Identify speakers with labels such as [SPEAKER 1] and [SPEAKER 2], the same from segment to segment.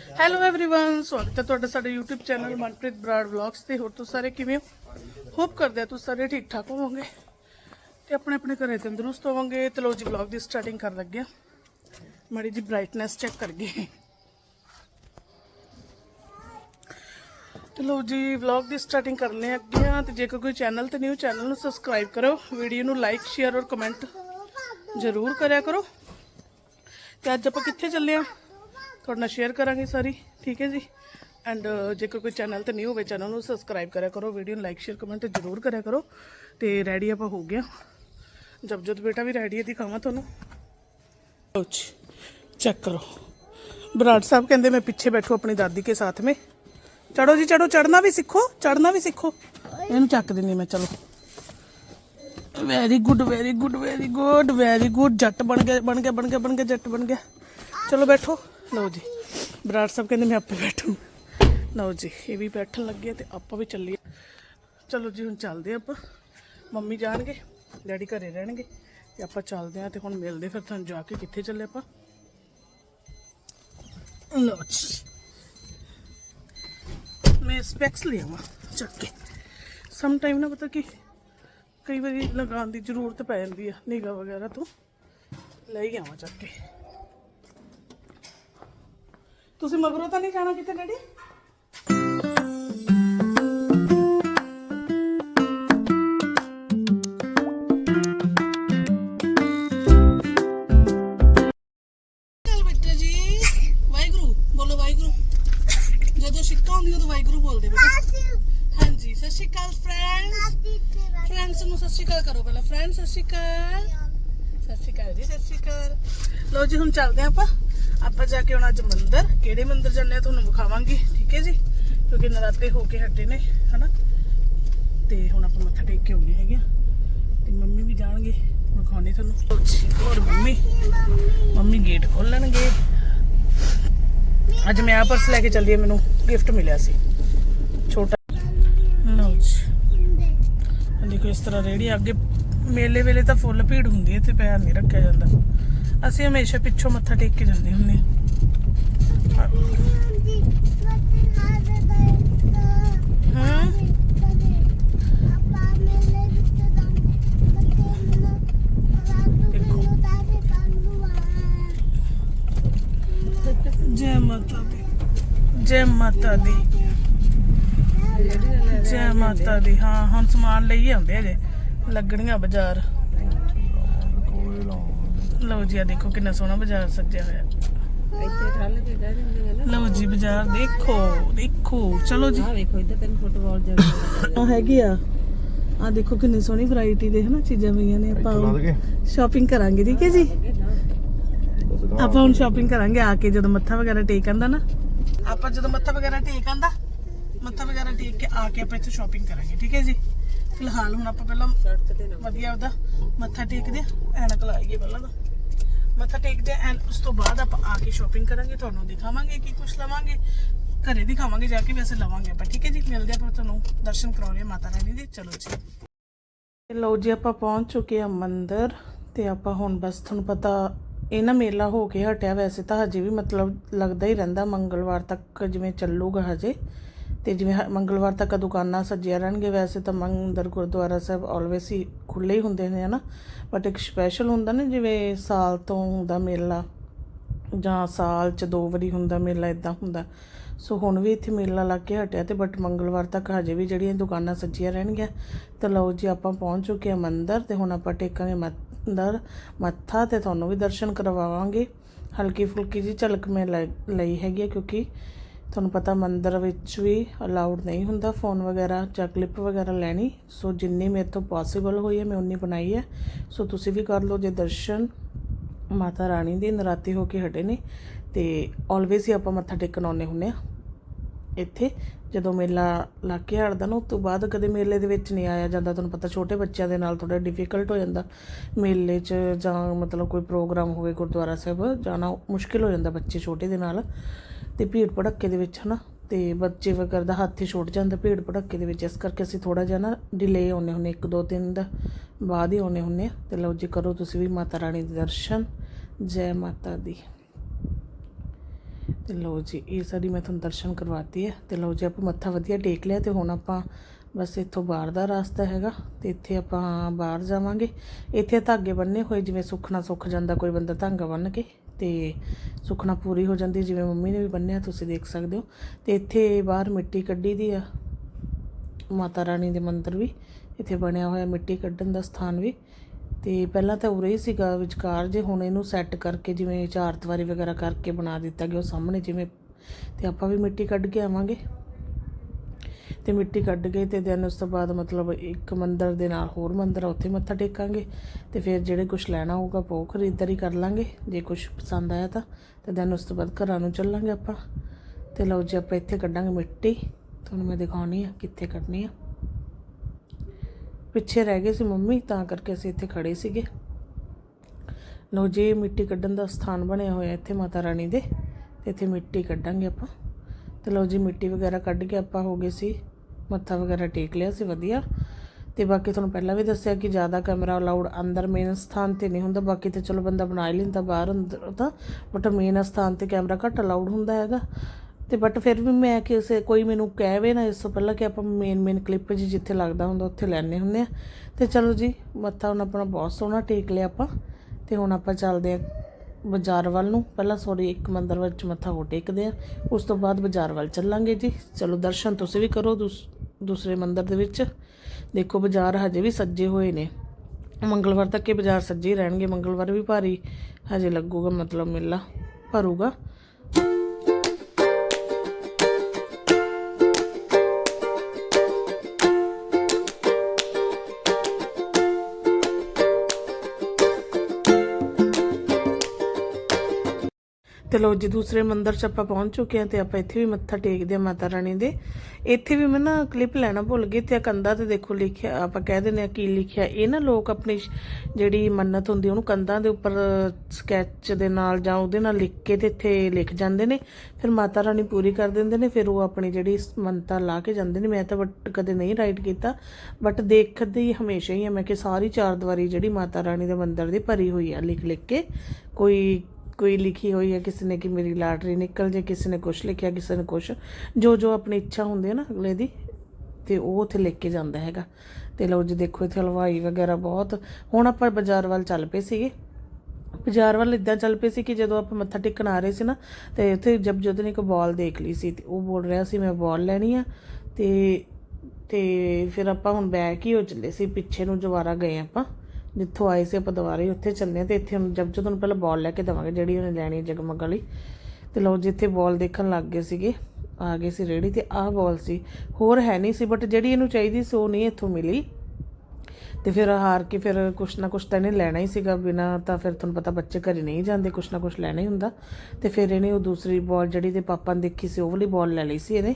[SPEAKER 1] Hello everyone ਸਵਾਗਤ ਹੈ ਤੁਹਾਡਾ ਸਾਡੇ YouTube channel Manpreet Brar vlogs ਤੇ ਹੋਰ ਤੁਸੀਂ ਸਾਰੇ ਕਿਵੇਂ ਹੋ ਹੋਪ ਕਰਦੇ ਆ ਤੁਸੀਂ ਸਾਰੇ ਠੀਕ ਠਾਕ ਹੋਵੋਗੇ ਤੇ ਆਪਣੇ ਆਪਣੇ ਘਰੇ ਤੰਦਰੁਸਤ ਹੋਵੋਗੇ ਤੇ ਲੋ ਜੀ ਵਲੌਗ ਦੀ ਸਟਾਰਟਿੰਗ ਕਰਨ ਲੱਗੇ ਆ ਮਾੜੀ ਜੀ ਬ੍ਰਾਈਟਨੈਸ ਚੈੱਕ ਕਰ ਗਏ ਤੇ ਲੋ ਜੀ ਵਲੌਗ ਦੀ ਸਟਾਰਟਿੰਗ ਕਰਨੇ ਅੱਗੇ ਆ ਤੇ ਜੇਕਰ ਕੋਈ ਚੈਨਲ ਤੇ ਨਿਊ ਚੈਨਲ ਨੂੰ ਸਬਸਕ੍ਰਾਈਬ ਕਰੋ ਵੀਡੀਓ ਨੂੰ ਲਾਈਕ ਸ਼ੇਅਰ ਔਰ ਕਮੈਂਟ ਜ਼ਰੂਰ ਕਰਿਆ ਕਰੋ ਤੇ ਅੱਜ ਆਪਾਂ ਕਿੱਥੇ ਚੱਲੇ ਆ ਤੁਹਾਡੇ ਨਾਲ ਸ਼ੇਅਰ ਕਰਾਂਗੇ ਸਾਰੀ, ਠੀਕ ਹੈ ਜੀ? ਐਂਡ ਜੇਕਰ ਕੋਈ ਚੈਨਲ ਤੇ ਨਿਊ ਹੋਵੇ ਚੈਨਲ ਨੂੰ ਸਬਸਕ੍ਰਾਈਬ ਕਰਿਆ ਕਰੋ ਵੀਡੀਓ ਨੂੰ ਲਾਈਕ ਸ਼ੇਅਰ ਕਮੈਂਟ ਜ਼ਰੂਰ ਕਰਿਆ ਕਰੋ। ਤੇ ਰੈਡੀ ਆਪਾਂ ਹੋ ਗਿਆ ਜਬ ਜਦ ਬੇਟਾ ਵੀ ਰੈਡੀ ਹੈ, ਦਿਖਾਵਾਂ ਤੁਹਾਨੂੰ। ਲਓ ਚੈੱਕ ਕਰੋ। ਬਰਾੜ ਸਾਹਿਬ ਕਹਿੰਦੇ, ਮੈਂ ਪਿੱਛੇ ਬੈਠੂ ਆਪਣੀ ਦਾਦੀ ਕੇ ਸਾਥ में ਚੜੋ ਜੀ, ਚੜੋ, ਚੜਨਾ ਵੀ ਸਿੱਖੋ, ਚੜਨਾ ਵੀ ਸਿੱਖੋ। ਇਹਨੂੰ ਚੱਕ ਦਿੰਨੀ ਮੈਂ, ਚਲੋ। Very good very good very good very good ਜੱਟ ਬਣ ਗਿਆ ਬਣ ਗਿਆ ਬਣ ਗਿਆ ਬਣ ਗਿਆ, ਜੱਟ ਬਣ ਗਿਆ। ਚਲੋ ਬੈਠੋ। ਲਓ ਜੀ। ਬਰਾੜ ਸਾਹਿਬ ਕਹਿੰਦੇ ਮੈਂ ਆਪੇ ਬੈਠੂ। ਲਓ ਜੀ, ਇਹ ਵੀ ਬੈਠਣ ਲੱਗੇ ਤੇ ਆਪਾਂ ਵੀ ਚੱਲੀਏ। ਚਲੋ ਜੀ, ਹੁਣ ਚੱਲਦੇ ਆਪਾਂ। ਮੰਮੀ ਜਾਣਗੇ, ਡੈਡੀ ਘਰੇ ਰਹਿਣਗੇ ਤੇ ਆਪਾਂ ਚੱਲਦੇ ਆਂ ਤੇ ਹੁਣ ਮਿਲਦੇ ਫਿਰ ਤੁਹਾਨੂੰ ਜਾ ਕੇ ਕਿੱਥੇ ਚੱਲੇ ਆਪਾਂ। ਲਓ ਜੀ। ਮੈਂ ਸਪੈਕਸ ਲਿਆਵਾਂ ਚੱਕ ਕੇ। ਸਮ ਟਾਈਮ ਨਾ ਪਤਾ ਕਿ, ਕਈ ਵਾਰੀ ਲਗਾਉਣ ਦੀ ਜ਼ਰੂਰਤ ਪੈ ਜਾਂਦੀ ਆ ਨਿਗਾ ਵਗੈਰਾ ਤੋਂ। ਲੈ ਹੀ ਆਵਾਂ ਚੱਕ ਕੇ। ਤੁਸੀਂ ਮਗਰੋਂ ਤਾਂ ਨਹੀਂ ਜਾਣਾ ਕਿਤੇ, ਡੈਡੀ? ਚੱਲ ਬੇਟਾ ਜੀ, ਵਾਹਿਗੁਰੂ, ਬੋਲੋ ਵਾਹਿਗੁਰੂ। ਜਦੋਂ ਸਿੱਕਾ ਹੁੰਦੀ, ਉਦੋਂ ਵਾਹਿਗੁਰੂ ਬੋਲਦੇ ਬੇਟਾ। ਹਾਂਜੀ, ਸਤਿ ਸ਼੍ਰੀ ਅਕਾਲ ਫਰੈਂਡਸ ਫਰੈਂਡਸ ਨੂੰ ਸਤਿ ਸ਼੍ਰੀ ਅਕਾਲ ਕਰੋ ਪਹਿਲਾਂ। ਫਰੈਂਡਸ ਸਤਿ ਸ਼੍ਰੀ ਅਕਾਲ। ਸਤਿ ਸ਼੍ਰੀ ਅਕਾਲ ਜੀ, ਸਤਿ ਸ਼੍ਰੀ ਅਕਾਲ। ਲੋ ਜੀ, ਹੁਣ ਚੱਲਦੇ ਹਾਂ ਆਪਾਂ। ਆਪਾਂ ਜਾ ਕੇ ਆਉਣਾ ਅੱਜ ਮੰਦਿਰ, ਕਿਹੜੇ ਮੰਦਿਰ ਜਾਂਦੇ ਆ ਤੁਹਾਨੂੰ ਵਿਖਾਵਾਂਗੇ, ਠੀਕ ਹੈ ਜੀ? ਕਿਉਂਕਿ ਨਰਾਤੇ ਹੋ ਕੇ ਹਟੇ ਨੇ, ਹਨਾ? ਤੇ ਹੁਣ ਆਪਾਂ ਮੱਥਾ ਟੇਕ ਕੇ ਆਉਣੇ ਹੈਗੇ ਤੇ ਮੰਮੀ ਵੀ ਜਾਣਗੇ, ਵਿਖਾਉਣੇ ਤੁਹਾਨੂੰ। ਹੋਰ ਮੰਮੀ? Mummy gate ਖੋਲਣਗੇ। ਅੱਜ ਮੈਂ ਆ ਪਰਸ ਲੈ ਕੇ ਚੱਲੀ ਮੈਨੂੰ ਗਿਫਟ ਮਿਲਿਆ ਸੀ। ਛੋਟਾ। ਲਓ ਜੀ। ਦੇਖੋ, ਇਸ ਤਰ੍ਹਾਂ ਰੇੜੀ ਅੱਗੇ ਮੇਲੇ ਵੇਲੇ ਤਾਂ ਫੁੱਲ ਭੀੜ ਹੁੰਦੀ ਹੈ ਤੇ ਪੈਰ ਨਹੀਂ ਰੱਖਿਆ ਜਾਂਦਾ। ਅਸੀਂ ਹਮੇਸ਼ਾ ਪਿੱਛੋਂ ਮੱਥਾ ਟੇਕ ਕੇ ਜਾਂਦੇ ਹੁੰਦੇ ਹਾਂ। ਜੈ ਮਾਤਾ ਦੀ। ਜੈ ਮਾਤਾ ਦੀ। ਜੈ ਮਾਤਾ ਦੀ। ਹਾਂ, ਹੁਣ ਸਮਾਨ ਲਈ ਆਉਂਦੇ ਅਜੇ ਲੱਗਣੀਆਂ ਬਾਜ਼ਾਰ। ਲਓ ਜੀ ਆ ਦੇਖੋ ਕਿੰਨਾ ਸੋਹਣਾ ਬਾਜ਼ਾਰ ਸੱਜਿਆ ਹੋਇਆ।
[SPEAKER 2] ਇੱਥੇ ਠੱਲ ਕੇ ਕਹਿ ਦਿੰਦੇ ਨੇ ਨਾ।
[SPEAKER 1] ਲਓ ਜੀ ਬਾਜ਼ਾਰ ਦੇਖੋ ਦੇਖੋ ਚਲੋ ਜੀ।
[SPEAKER 2] ਆਹ ਵੇਖੋ ਇੱਧਰ ਤੈਨੂੰ ਫੁੱਟਬਾਲ ਜਰੂਰ
[SPEAKER 1] ਆ ਹੈਗੀ ਆ। ਆ ਦੇਖੋ ਕਿੰਨੀ ਸੋਹਣੀ ਵੈਰਾਈਟੀ ਦੇ ਹਨਾ ਚੀਜ਼ਾਂ ਪਈਆਂ ਨੇ। ਆਪਾਂ ਸ਼ਾਪਿੰਗ ਕਰਾਂਗੇ ਠੀਕ ਹੈ ਜੀ? ਆਪਾਂ ਹੁਣ ਸ਼ਾਪਿੰਗ ਕਰਾਂਗੇ ਆ ਕੇ ਜਦੋਂ ਮੱਥਾ ਵਗੈਰਾ ਟੇਕ ਆਂਦਾ ਨਾ। ਆਪਾਂ ਜਦੋਂ ਮੱਥਾ ਵਗੈਰਾ ਟੇਕ ਆਂਦਾ ਮੱਥਾ ਵਗੈਰਾ ਟੇਕ ਕੇ ਆ ਕੇ ਆਪਾਂ ਇੱਥੇ ਸ਼ਾਪਿੰਗ ਕਰਾਂਗੇ ਠੀਕ ਹੈ ਜੀ? ਫਿਲਹਾਲ ਹੁਣ ਆਪਾਂ ਪਹਿਲਾਂ ਵਧੀਆ ਉਹਦਾ ਮੱਥਾ ਟੇਕਦੇ ਆ ਐਨਕ ਲਾਈਏ ਪਹਿਲਾਂ ਤਾਂ। ਮੱਥਾ ਟੇਕਦੇ ਐਂਡ ਉਸ ਤੋਂ ਬਾਅਦ ਆਪਾਂ ਆ ਕੇ ਸ਼ਾਪਿੰਗ ਕਰਾਂਗੇ, ਤੁਹਾਨੂੰ ਦਿਖਾਵਾਂਗੇ ਕੀ ਕੁਝ ਲਵਾਂਗੇ, ਘਰੇ ਦਿਖਾਵਾਂਗੇ, ਜਾ ਕੇ ਵੈਸੇ ਲਵਾਂਗੇ ਆਪਾਂ, ਠੀਕ ਹੈ ਜੀ? ਮਿਲਦੇ ਆਪਾਂ ਤੁਹਾਨੂੰ ਦਰਸ਼ਨ ਕਰਾਉਣੇ ਮਾਤਾ ਰਾਣੀ ਦੇ, ਚਲੋ ਜੀ। ਲਓ ਜੀ, ਆਪਾਂ ਪਹੁੰਚ ਚੁੱਕੇ ਆ ਮੰਦਿਰ, ਤੇ ਆਪਾਂ ਹੁਣ ਬਸ ਤੁਹਾਨੂੰ ਪਤਾ, ਇਹ ਨਾ ਮੇਲਾ ਹੋ ਕੇ ਹਟਿਆ ਵੈਸੇ ਤਾਂ ਹਜੇ ਵੀ ਮਤਲਬ ਲੱਗਦਾ ਹੀ ਰਹਿੰਦਾ, ਮੰਗਲਵਾਰ ਤੱਕ ਜਿਵੇਂ ਚੱਲੂਗਾ ਹਜੇ। ਤੇ ਜਿਵੇਂ ਹ- ਮੰਗਲਵਾਰ ਤੱਕ ਦੁਕਾਨਾਂ ਸੱਜੀਆਂ ਰਹਿਣਗੇ, ਵੈਸੇ ਤਾਂ ਮੰਦਰ ਗੁਰਦੁਆਰਾ ਸਾਹਿਬ ਆਲਵੇਸ ਹੀ ਖੁੱਲੇ ਹੀ ਹੁੰਦੇ ਨੇ, ਹਨਾ? ਬਟ ਇੱਕ ਸਪੈਸ਼ਲ ਹੁੰਦਾ ਨਾ, ਜਿਵੇਂ ਸਾਲ ਤੋਂ ਹੁੰਦਾ ਮੇਲਾ, ਜਾਂ ਸਾਲ ਚ ਦੋ ਵਾਰੀ ਹੁੰਦਾ ਮੇਲਾ ਇਦਾਂ ਹੁੰਦਾ। ਸੋ ਹੁਣ ਵੀ ਇੱਥੇ ਮੇਲਾ ਲੱਗ ਕੇ ਹਟਿਆ ਤੇ ਬਟ ਮੰਗਲਵਾਰ ਤੱਕ ਹਜੇ ਵੀ ਜਿਹੜੀਆਂ ਦੁਕਾਨਾਂ ਸੱਜੀਆਂ ਰਹਿਣਗੀਆਂ, ਤੇ ਲਓ ਜੀ ਆਪਾਂ ਪਹੁੰਚ ਚੁੱਕੇ ਹਾਂ ਮੰਦਰ ਤੇ ਹੁਣ ਆਪਾਂ ਟੇਕਾਂਗੇ ਮੰਦਰ ਮੱਥਾ ਤੇ ਤੁਹਾਨੂੰ ਵੀ ਦਰਸ਼ਨ ਕਰਵਾਵਾਂਗੇ। ਹਲਕੀ ਫੁਲਕੀ ਜੀ ਝਲਕ ਮੈਂ ਲੈ- ਲਈ ਹੈਗੀ ਹੈ ਕਿਉਂਕਿ ਤੁਹਾਨੂੰ ਪਤਾ ਮੰਦਰ ਵਿੱਚ ਵੀ ਅਲਾਉਡ ਨਹੀਂ ਹੁੰਦਾ ਫੋਨ ਵਗੈਰਾ ਜਾਂ ਕਲਿੱਪ ਵਗੈਰਾ ਲੈਣੀ। ਸੋ ਜਿੰਨੀ ਮੇਰੇ ਤੋਂ ਪੋਸੀਬਲ ਹੋਈ ਹੈ, ਮੈਂ ਉਨੀ ਬਣਾਈ ਹੈ। ਸੋ ਤੁਸੀਂ ਵੀ ਕਰ ਲਓ ਜੇ ਦਰਸ਼ਨ। ਮਾਤਾ ਰਾਣੀ ਦੇ ਨਰਾਤੇ ਹੋ ਕੇ ਹਟੇ ਨੇ ਤੇ ਆਲਵੇਸ ਹੀ ਆਪਾਂ ਮੱਥਾ ਟੇਕਣ ਆਉਂਦੇ ਹੁੰਨੇ ਆ ਇੱਥੇ ਜਦੋਂ ਮੇਲਾ ਲੱਗ ਕੇ ਹਟਦਾ ਨਾ, ਉਸ ਤੋਂ ਬਾਅਦ ਕਦੇ ਮੇਲੇ ਦੇ ਵਿੱਚ ਨਹੀਂ ਆਇਆ ਜਾਂਦਾ। ਤੁਹਾਨੂੰ ਪਤਾ ਛੋਟੇ ਬੱਚਿਆਂ ਦੇ ਨਾਲ ਥੋੜਾ ਡਿਫਿਕਲਟ ਹੋ ਜਾਂਦਾ। ਮੇਲੇ 'ਚ ਜਾਂ ਮਤਲਬ ਕੋਈ ਪ੍ਰੋਗਰਾਮ ਹੋਵੇ ਗੁਰਦੁਆਰਾ ਸਾਹਿਬ, ਜਾਣਾ ਮੁਸ਼ਕਿਲ ਹੋ ਜਾਂਦਾ ਬੱਚੇ ਛੋਟੇ ਦੇ ਨਾਲ। ਤੇ ਭੀੜ ਭੜੱਕੇ ਦੇ ਵਿੱਚ ਹਨਾ, ਤੇ ਬੱਚੇ ਵਗੈਰਾ ਦਾ ਹੱਥ ਹੀ ਛੁੱਟ ਜਾਂਦਾ ਭੀੜ ਭੜੱਕੇ ਦੇ ਵਿੱਚ। ਇਸ ਕਰਕੇ ਅਸੀਂ ਥੋੜਾ ਜਿਹਾ ਨਾ ਡਿਲੇ ਆਉਂਦੇ ਹੁੰਨੇ ਇੱਕ ਦੋ ਦਿਨ ਦਾ ਬਾਅਦ ਹੀ ਆਉਂਦੇ ਹੁੰਨੇ ਆ ਤੇ ਲਓ ਜੀ, ਕਰੋ ਤੁਸੀਂ ਵੀ ਮਾਤਾ ਰਾਣੀ ਦੇ ਦਰਸ਼ਨ। ਜੈ ਮਾਤਾ ਦੀ।
[SPEAKER 3] ਤੇ ਲਓ ਜੀ, ਇਹ ਸਾਰੀ ਮੈਂ ਤੁਹਾਨੂੰ ਦਰਸ਼ਨ ਕਰਵਾਤੀ ਹੈ। ਤੇ ਲਓ ਜੀ, ਆਪਾਂ ਮੱਥਾ ਵਧੀਆ ਟੇਕ ਲਿਆ ਤੇ ਹੁਣ ਆਪਾਂ ਬਸ ਇੱਥੋਂ ਬਾਹਰ ਦਾ ਰਸਤਾ ਹੈਗਾ ਤੇ ਇੱਥੇ ਆਪਾਂ ਬਾਹਰ ਜਾਵਾਂਗੇ। ਇੱਥੇ ਧਾਗੇ ਬੰਨੇ ਹੋਏ, ਜਿਵੇਂ ਸੁੱਖਣਾ ਸੁੱਖ ਜਾਂਦਾ, ਕੋਈ ਬੰਦਾ ਧਾਗਾ ਬੰਨ ਕੇ। ਤੇ ਸੁੱਖਣਾ ਪੂਰੀ ਹੋ ਜਾਂਦੀ ਜਿਵੇਂ ਮੰਮੀ ਨੇ ਵੀ ਬੰਨਿਆ, ਤੁਸੀਂ ਦੇਖ ਸਕਦੇ ਹੋ। ਤੇ ਇੱਥੇ ਬਾਹਰ ਮਿੱਟੀ ਕੱਢੀ ਦੀ ਆ। ਮਾਤਾ ਰਾਣੀ ਦੇ ਮੰਦਿਰ ਵੀ ਇੱਥੇ ਬਣਿਆ ਹੋਇਆ, ਮਿੱਟੀ ਕੱਢਣ ਦਾ ਸਥਾਨ ਵੀ। ਤੇ ਪਹਿਲਾਂ ਤਾਂ ਉਰੇ ਹੀ ਸੀਗਾ ਵਿਚਕਾਰ, ਜੇ ਹੁਣ ਇਹਨੂੰ ਸੈੱਟ ਕਰਕੇ ਜਿਵੇਂ ਚਾਰ ਦੀਵਾਰੀ ਵਗੈਰਾ ਕਰਕੇ ਬਣਾ ਦਿੱਤਾ ਗਿਆ ਉਹ ਸਾਹਮਣੇ ਜਿਵੇਂ, ਤੇ ਆਪਾਂ ਵੀ ਮਿੱਟੀ ਕੱਢ ਕੇ ਆਵਾਂਗੇ। ਤੇ ਮਿੱਟੀ ਕੱਢ ਕੇ ਤੇ ਦੈਨ ਉਸ ਤੋਂ ਬਾਅਦ ਮਤਲਬ ਇੱਕ ਮੰਦਰ ਦੇ ਨਾਲ ਹੋਰ ਮੰਦਰ ਆ, ਉੱਥੇ ਮੱਥਾ ਟੇਕਾਂਗੇ ਤੇ ਫਿਰ ਜਿਹੜੇ ਕੁਝ ਲੈਣਾ ਹੋਊਗਾ ਆਪਾਂ ਉਹ ਖਰੀਦਦਾਰੀ ਕਰ ਲਾਂਗੇ, ਜੇ ਕੁਝ ਪਸੰਦ ਆਇਆ ਤਾਂ, ਤੇ ਦਿਨ ਉਸ ਤੋਂ ਬਾਅਦ ਘਰਾਂ ਨੂੰ ਚੱਲਾਂਗੇ ਆਪਾਂ। ਤੇ ਲਓ ਜੀ, ਆਪਾਂ ਇੱਥੇ ਕੱਢਾਂਗੇ ਮਿੱਟੀ, ਤੁਹਾਨੂੰ ਮੈਂ ਦਿਖਾਉਣੀ ਆ ਕਿੱਥੇ ਕੱਢਣੀ ਆ। ਪਿੱਛੇ ਰਹਿ ਗਏ ਸੀ ਮੰਮੀ, ਤਾਂ ਕਰਕੇ ਅਸੀਂ ਇੱਥੇ ਖੜੇ ਸੀਗੇ। ਲਓ ਜੀ ਮਿੱਟੀ ਕੱਢਣ ਦਾ ਸਥਾਨ ਬਣਿਆ ਹੋਇਆ ਇੱਥੇ ਮਾਤਾ ਰਾਣੀ ਦੇ, ਤੇ ਇੱਥੇ ਮਿੱਟੀ ਕੱਢਾਂਗੇ ਆਪਾਂ। ਤੇ ਲਓ ਜੀ, ਮਿੱਟੀ ਵਗੈਰਾ ਕੱਢ ਕੇ ਆਪਾਂ ਹੋ ਗਏ ਸੀ ਮੱਥਾ ਵਗੈਰਾ ਟੇਕ ਲਿਆ ਸੀ, ਵਧੀਆ। ਤੇ ਬਾਕੀ ਤੁਹਾਨੂੰ ਪਹਿਲਾਂ ਵੀ ਦੱਸਿਆ ਕਿ ਜ਼ਿਆਦਾ ਕੈਮਰਾ ਅਲਾਉਡ ਅੰਦਰ ਮੇਨ ਸਥਾਨ ਤੇ ਨਹੀਂ ਹੁੰਦਾ, ਬਾਕੀ ਤੇ ਚਲੋ ਬੰਦਾ ਬਣਾ ਹੀ ਲੈਂਦਾ ਬਾਹਰ ਅੰਦਰ ਤਾਂ ਬਟ ਮੇਨ ਸਥਾਨ ਤੇ ਕੈਮਰਾ ਘੱਟ ਅਲਾਉਡ ਹੁੰਦਾ ਹੈਗਾ। ਤੇ ਬਟ ਫਿਰ ਵੀ ਮੈਂ ਕਿਸੇ, ਕੋਈ ਮੈਨੂੰ ਕਹਿਵੇ ਨਾ ਇਸ ਤੋਂ ਪਹਿਲਾਂ ਕਿ ਆਪਾਂ ਮੇਨ ਮੇਨ ਕਲਿੱਪ ਜੀ ਜਿੱਥੇ ਲੱਗਦਾ ਹੁੰਦਾ ਉੱਥੇ ਲੈਣੇ ਹੁੰਦੇ ਆ। ਤੇ ਚਲੋ ਜੀ, ਮੱਥਾ ਹੁਣ ਆਪਣਾ ਬਹੁਤ ਸੋਹਣਾ ਟੇਕ ਲਿਆ ਆਪਾਂ। ਤੇ ਹੁਣ ਆਪਾਂ ਚੱਲਦੇ ਆ ਬਾਜ਼ਾਰ ਵੱਲ ਨੂੰ। ਪਹਿਲਾਂ ਸੋਰੀ ਇੱਕ ਮੰਦਿਰ ਵਿੱਚ ਮੱਥਾ ਹੋ ਟੇਕਦੇ ਆ। ਉਸ ਤੋਂ ਬਾਅਦ ਬਾਜ਼ਾਰ ਵੱਲ ਚੱਲਾਂਗੇ ਜੀ। ਚਲੋ ਦਰਸ਼ਨ ਤੁਸੀਂ ਵੀ ਕਰੋ, ਦੂਸ- ਦੂਸਰੇ ਮੰਦਰ ਦੇ ਵਿੱਚ। ਦੇਖੋ, ਬਾਜ਼ਾਰ ਹਜੇ ਵੀ ਸੱਜੇ ਹੋਏ ਨੇ। ਮੰਗਲਵਾਰ ਤੱਕ ਇਹ ਬਾਜ਼ਾਰ ਸੱਜੇ ਹੀ ਰਹਿਣਗੇ। ਮੰਗਲਵਾਰ ਵੀ ਭਾਰੀ ਹਜੇ ਲੱਗੂਗਾ, ਮਤਲਬ ਮੇਲਾ ਭਰੂਗਾ। ਤੇ ਲੋ ਜੀ, ਦੂਸਰੇ ਮੰਦਰ 'ਚ ਆਪਾਂ ਪਹੁੰਚ ਚੁੱਕੇ ਹਾਂ ਤੇ ਆਪਾਂ ਇੱਥੇ ਵੀ ਮੱਥਾ ਟੇਕਦੇ ਹਾਂ ਮਾਤਾ ਰਾਣੀ ਦੇ। ਇੱਥੇ ਵੀ ਮੈਂ ਨਾ ਕਲਿੱਪ ਲੈਣਾ ਭੁੱਲ ਗਈ ਤੇ ਕੰਧਾਂ ਤੇ ਦੇਖੋ ਲਿਖਿਆ, ਆਪਾਂ ਕਹਿ ਦਿੰਦੇ ਆ ਕੀ ਲਿਖਿਆ। ਇਹ ਨਾ ਲੋਕ ਆਪਣੀ ਜਿਹੜੀ ਮੰਨਤ ਹੁੰਦੀ, ਉਹਨੂੰ ਕੰਧਾਂ ਦੇ ਉੱਪਰ ਸਕੈਚ ਦੇ ਨਾਲ ਜਾਂ ਉਹਦੇ ਨਾਲ ਲਿਖ ਕੇ ਤੇ ਇੱਥੇ ਲਿਖ ਜਾਂਦੇ ਨੇ। ਫਿਰ ਮਾਤਾ ਰਾਣੀ ਪੂਰੀ ਕਰ ਦਿੰਦੇ ਨੇ, ਫਿਰ ਉਹ ਆਪਣੀ ਜਿਹੜੀ ਮੰਨਤਾ ਲਾ ਕੇ ਜਾਂਦੇ ਨੇ। ਮੈਂ ਤਾਂ ਬਟ ਕਦੇ ਨਹੀਂ ਰਾਈਟ ਕੀਤਾ ਬਟ ਦੇਖਦੀ ਹਮੇਸ਼ਾ ਹੀ ਆ ਮੈਂ ਕਿ ਸਾਰੀ ਚਾਰ ਦੀਵਾਰੀ ਜਿਹੜੀ ਮਾਤਾ ਰਾਣੀ ਦੇ ਮੰਦਰ ਦੀ ਭਰੀ ਹੋਈ ਆ ਲਿਖ ਲਿਖ ਕੇ, ਕੋਈ ਕੋਈ ਲਿਖੀ ਹੋਈ ਹੈ, ਕਿਸੇ ਨੇ ਕਿ ਮੇਰੀ ਲਾਟਰੀ ਨਿਕਲ ਜੇ, ਕਿਸੇ ਨੇ ਕੁਝ ਲਿਖਿਆ, ਕਿਸੇ ਨੇ ਕੁਝ ਜੋ ਜੋ ਆਪਣੀ ਇੱਛਾ ਹੁੰਦੀ ਹੈ ਨਾ ਅਗਲੇ ਦੀ, ਤੇ ਉਹ ਉੱਥੇ ਲਿਖ ਕੇ ਜਾਂਦਾ ਹੈਗਾ। ਤੇ ਲਓ ਜੀ, ਦੇਖੋ ਇੱਥੇ ਹਲਵਾਈ ਵਗੈਰਾ ਬਹੁਤ, ਹੁਣ ਆਪਾਂ ਬਾਜ਼ਾਰ ਵੱਲ ਚੱਲ ਪਏ ਸੀਗੇ। ਬਾਜ਼ਾਰ ਵੱਲ ਇਦਾਂ ਚੱਲ ਪਏ ਸੀ ਕਿ ਜਦੋਂ ਆਪਾਂ ਮੱਥਾ ਟੇਕਣ ਆ ਰਹੇ ਸੀ ਨਾ, ਤੇ ਉੱਥੇ ਜਬ ਜਦੋਂ ਨੇ ਇੱਕ ਬਾਲ ਦੇਖ ਲਈ ਸੀ, ਤੇ ਉਹ ਬੋਲ ਰਿਹਾ ਸੀ, ਮੈਂ ਬਾਲ ਲੈਣੀ ਆ। ਤੇ ਤੇ ਫਿਰ ਆਪਾਂ ਹੁਣ ਬੈਕ ਹੀ ਹੋ ਚੱਲੇ ਸੀ, ਪਿੱਛੇ ਨੂੰ ਦੁਬਾਰਾ ਗਏ ਆਪਾਂ। ਜਿੱਥੋਂ ਆਏ ਸੀ ਆਪਾਂ ਦੁਬਾਰਾ ਹੀ ਉੱਥੇ ਚੱਲਦੇ ਹਾਂ ਤੇ ਇੱਥੇ ਹੁਣ ਜਬ ਜਦੋਂ ਤੁਹਾਨੂੰ ਪਹਿਲਾਂ ਬਾਲ ਲੈ ਕੇ ਦਵਾਂਗੇ, ਜਿਹੜੀ ਉਹਨੇ ਲੈਣੀ ਹੈ ਜਗਮਗ ਵਾਲੀ। ਤੇ ਲਓ ਜਿੱਥੇ ਬਾਲ ਦੇਖਣ ਲੱਗ ਗਏ ਸੀਗੇ, ਆ ਗਏ ਸੀ ਰੇੜੀ ਤੇ ਆਹ ਬਾਲ ਸੀ। ਹੋਰ ਹੈ ਨਹੀਂ ਸੀ ਬਟ ਜਿਹੜੀ ਇਹਨੂੰ ਚਾਹੀਦੀ ਸੀ ਉਹ ਨਹੀਂ ਇੱਥੋਂ ਮਿਲੀ। ਤੇ ਫਿਰ ਹਾਰ ਕੇ ਫਿਰ ਕੁਛ ਨਾ ਕੁਛ ਤਾਂ ਇਹਨੇ ਲੈਣਾ ਹੀ ਸੀਗਾ, ਬਿਨਾ ਤਾਂ ਫਿਰ ਤੁਹਾਨੂੰ ਪਤਾ ਬੱਚੇ ਘਰੇ ਨਹੀਂ ਜਾਂਦੇ, ਕੁਛ ਨਾ ਕੁਛ ਲੈਣਾ ਹੀ ਹੁੰਦਾ। ਤੇ ਫਿਰ ਇਹਨੇ ਉਹ ਦੂਸਰੀ ਬਾਲ ਜਿਹੜੀ ਤੇ ਪਾਪਾ ਨੇ ਦੇਖੀ ਸੀ, ਉਹ ਵਾਲੀ ਬਾਲ ਲੈ ਲਈ ਸੀ ਇਹਨੇ।